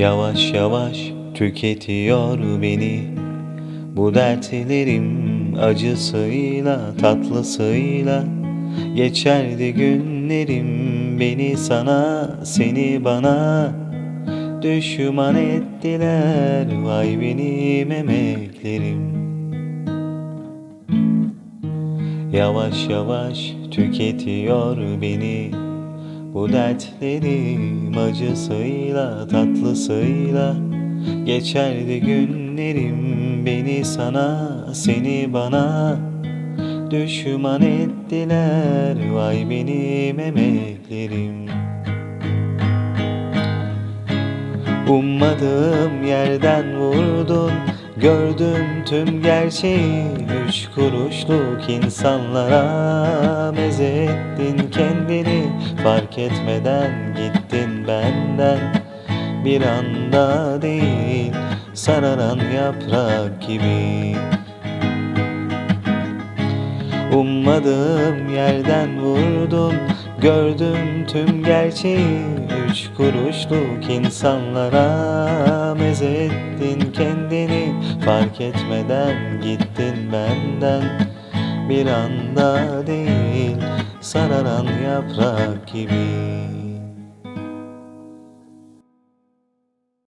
Yavaş yavaş tüketiyor beni. Bu dertlerim acısıyla tatlısıyla Geçerdi günlerim. Beni sana seni bana Düşman ettiler. Vay benim emeklerim. Yavaş yavaş tüketiyor beni Bu dertlerim acısıyla tatlısıyla Geçerdi günlerim. Beni sana seni bana Düşman ettiler. Vay benim emeklerim. Ummadığım yerden vurdun Gördüm tüm gerçeği. Üç kuruşluk insanlara Meze ettin kendini Fark etmeden gittin benden. Bir anda değil Sararan yaprak gibi. Ummadığım yerden vurdun Gördüm tüm gerçeği. Üç kuruşluk insanlara Meze ettin kendini Fark etmeden gittin benden Bir anda değil Sararan yaprak gibi